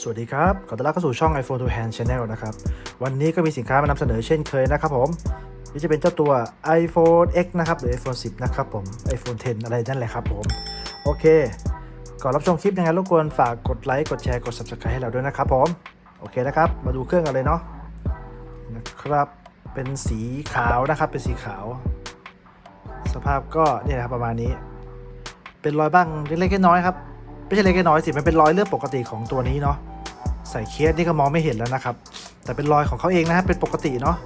สวัสดีครับ ขอต้อนรับเข้าสู่ช่อง iPhone to Hand Channel นะครับ วันนี้ก็มีสินค้ามานำเสนอเช่นเคยนะครับผม นี่จะเป็นเจ้าตัว iPhone X นะครับ หรือ iPhone 10 นะครับผม iPhone 10 อะไรนั่นแหละครับผม โอเค ก่อนรับชมคลิปยังไงรบกวนฝากกดไลค์ กดแชร์ กด Subscribe ให้เราด้วยนะครับผม โอเคนะครับ มาดูเครื่องกันเลยเนาะ นะครับ เป็นสีขาวนะครับ เป็นสีขาว สภาพก็เนี่ยครับประมาณนี้ เป็นรอยบ้างเล็กๆน้อยๆครับ ไม่ใช่เล็กน้อยสิมันเป็นรอยเลือดปกติของตัวนี้เนาะใส่เคสนี่ก็มองไม่เห็นแล้วนะครับ แต่เป็นรอยของเขาเองนะฮะเป็นปกติเนาะ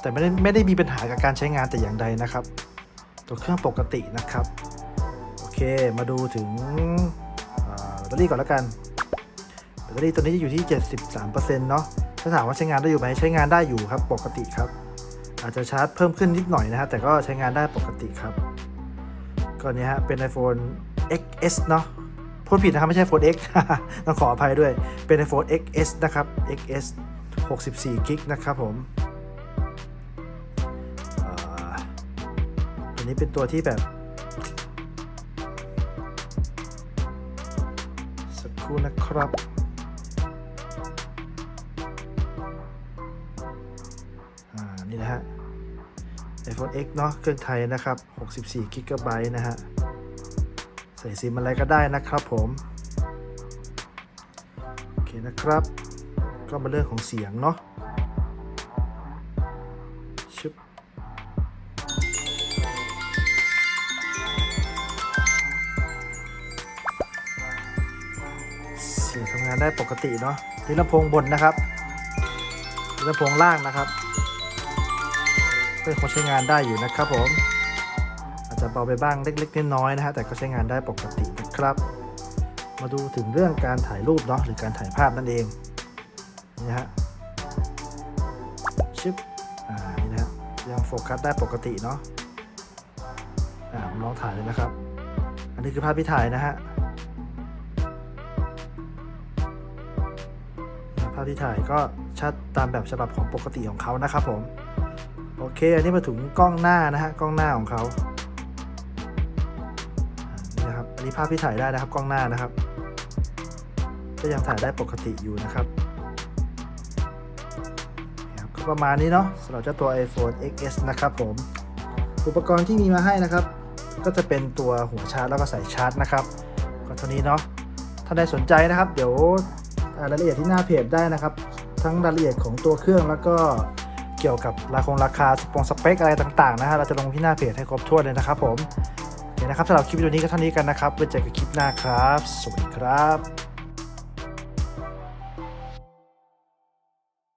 แต่ไม่ได้ไม่ได้มีปัญหากับการใช้งานแต่อย่างใดนะครับ ตัวเครื่องปกตินะครับโอเคมาดูถึงแบตเตอรี่ก่อนแล้วกันแบตเตอรี่ตัวนี้จะอยู่ที่ 73%เนาะถ้าถามว่าใช้งานได้อยู่ไหมใช้งานได้อยู่ครับปกติครับ อาจจะชาร์จเพิ่มขึ้นนิดหน่อยนะฮะแต่ก็ใช้งานได้ปกติครับก็นี้ฮะเป็น iPhone XS เนาะพูดผิดนะครับ ไม่ใช่ iPhone X ต้องขออภัยด้วย เป็น iPhone XS นะครับ XS 64กิกนะครับผมอ่าตัวนี้เป็นตัวที่แบบ สักครู่นะครับอ่านี่นะฮะ iPhone X เนาะเครื่องไทยนะครับ 64 g b นะฮะ ใส่ซิมอะไรก็ได้นะครับผม โอเคนะครับ ก็มาเรื่องของเสียงเนาะชึบเสียงทำงานได้ปกติเนาะนี่ลำโพงบนนะครับนี่ลำโพงล่างนะครับก็คงใช้งานได้อยู่นะครับผม จจะเบาไปบ้างเล็กๆน้อยๆนะฮะแต่ก็ใช้งานได้ปกตินะครับ มาดูถึงเรื่องการถ่ายรูปเนาะหรือการถ่ายภาพนั่นเองนี่ฮะชิปอ่านี่นะฮะยังโฟกัสได้ปกติเนาะอ่าผมลองถ่ายเลยนะครับ อันนี้คือภาพที่ถ่ายนะฮะภาพที่ถ่ายก็ชัดตามแบบฉบับของปกติของเขานะครับผมโอเค อันนี้มาถึงกล้องหน้านะฮะ กล้องหน้าของเขา อันนี้ภาพที่ถ่ายได้นะครับกล้องหน้านะครับ ก็ยังถ่ายได้ปกติอยู่นะครับก็ประมาณนี้เนาะสำหรับเจ้าตัว iPhone XS นะครับผม อุปกรณ์ที่มีมาให้นะครับ ก็จะเป็นตัวหัวชาร์จแล้วก็สายชาร์จนะครับก็เท่านี้เนาะถ้าได้สนใจนะครับ เดี๋ยวรายละเอียดที่หน้าเพจได้นะครับ ทั้งรายละเอียดของตัวเครื่องแล้วก็เกี่ยวกับราคงราคาสปงสเปคอะไรต่างๆนะฮะเราจะลงที่หน้าเพจให้ครบถ้วนเลยนะครับผม เนี่ยนะครับสำหรับคลิปวิดีโอนี้ก็เท่านี้กันนะครับไว้เจอกันคลิปหน้าครับ สวัสดีครับ